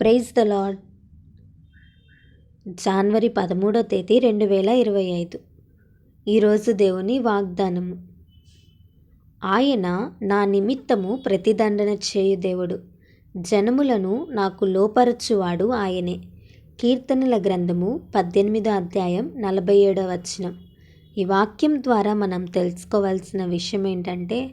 Praise the lord జనవరి పదమూడో తేదీ రెండు వేల ఇరవై ఐదు. ఈరోజు దేవుని వాగ్దానము. ఆయన నా నిమిత్తము ప్రతిదండన చేయు దేవుడు. జనములను నాకు లోపరచువాడు ఆయనే. కీర్తనల గ్రంథము పద్దెనిమిదో అధ్యాయం నలభై ఏడో వచనం. ఈ వాక్యం ద్వారా మనం తెలుసుకోవాల్సిన విషయం ఏంటంటే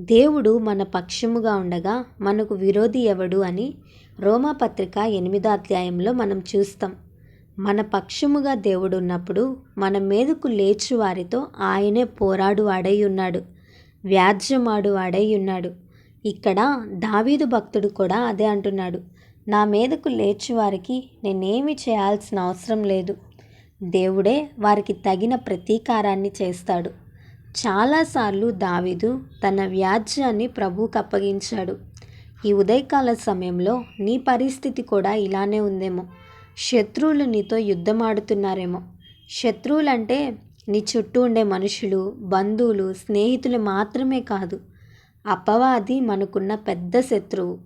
దేవుడు మన పక్షముగా ఉండగా మనకు విరోధి ఎవడు అని రోమాపత్రిక ఎనిమిదో అధ్యాయంలో మనం చూస్తాం. మన పక్షముగా దేవుడున్నప్పుడు మన మీదకు లేచు వారితో ఆయనే పోరాడు వాడై ఉన్నాడు వ్యాజ్యమాడు వాడై ఉన్నాడు ఇక్కడ దావీదు భక్తుడు కూడా అదే అంటున్నాడు. నా మీదకు లేచి వారికి నేనేమి చేయాల్సిన అవసరం లేదు. దేవుడే వారికి తగిన ప్రతీకారాన్ని చేస్తాడు. చాలాసార్లు దావీదు తన వ్యాజ్యాన్ని ప్రభువుకు అప్పగించాడు. ఈ ఉదయకాల సమయంలో నీ పరిస్థితి కూడా ఇలానే ఉందేమో. శత్రువులు నీతో యుద్ధమాడుతున్నారేమో. శత్రువులంటే నీ చుట్టూ ఉండే మనుషులు బంధువులు స్నేహితులు మాత్రమే కాదు. అపవాది మనకున్న పెద్ద శత్రువు.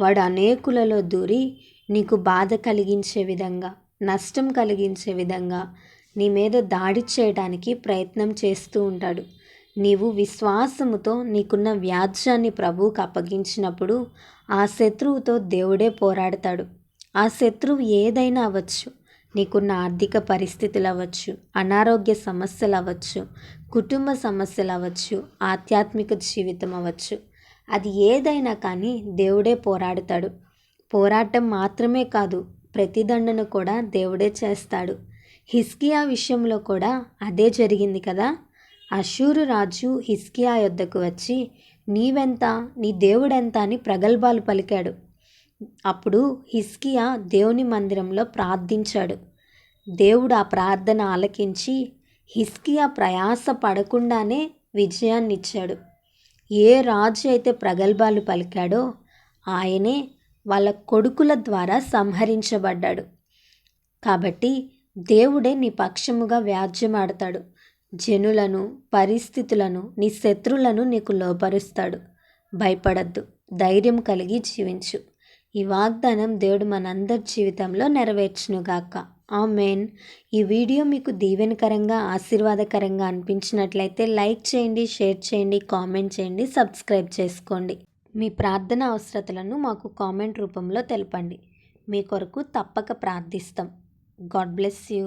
వాడు అనేకులలో దూరి నీకు బాధ కలిగించే విధంగా నష్టం కలిగించే విధంగా నీ మీద దాడి చేయడానికి ప్రయత్నం చేస్తూ ఉంటాడు. నీవు విశ్వాసముతో నీకున్న వ్యాజ్యాన్ని ప్రభువుకు అప్పగించినప్పుడు ఆ శత్రువుతో దేవుడే పోరాడతాడు. ఆ శత్రువు ఏదైనా అవ్వచ్చు. నీకున్న ఆర్థిక పరిస్థితులు అవ్వచ్చు. అనారోగ్య సమస్యలు అవ్వచ్చు. కుటుంబ సమస్యలు అవ్వచ్చు. ఆధ్యాత్మిక జీవితం అవ్వచ్చు. అది ఏదైనా కానీ దేవుడే పోరాడతాడు. పోరాటం మాత్రమే కాదు ప్రతిదండన కూడా దేవుడే చేస్తాడు. హిస్కియా విషయంలో కూడా అదే జరిగింది కదా? అషూరు రాజు హిస్కియా యొద్దకు వచ్చి నీవెంత? నీ దేవుడెంత? అని ప్రగల్భాలు పలికాడు. అప్పుడు హిస్కియా దేవుని మందిరంలో ప్రార్థించాడు. దేవుడు ఆ ప్రార్థన ఆలకించి హిస్కియా ప్రయాస పడకుండానే విజయాన్ని ఇచ్చాడు ఏ రాజు అయితే ప్రగల్భాలు పలికాడో ఆయనే వాళ్ళ కొడుకుల ద్వారా సంహరించబడ్డాడు. కాబట్టి దేవుడే నీ పక్షముగా వ్యాజ్యమాడతాడు. జనులను పరిస్థితులను నీ శత్రులను నీకు లోపరుస్తాడు భయపడద్దు ధైర్యం కలిగి జీవించు. ఈ వాగ్దానం దేవుడు మనందరి జీవితంలో నెరవేర్చునుగాక. ఆ మెయిన్ ఈ వీడియో మీకు దీవెనకరంగా ఆశీర్వాదకరంగా అనిపించినట్లయితే లైక్ చేయండి షేర్ చేయండి కామెంట్ చేయండి సబ్స్క్రైబ్ చేసుకోండి. మీ ప్రార్థన అవసరతలను మాకు కామెంట్ రూపంలో తెలపండి. మీ కొరకు తప్పక ప్రార్థిస్తాం. God bless you.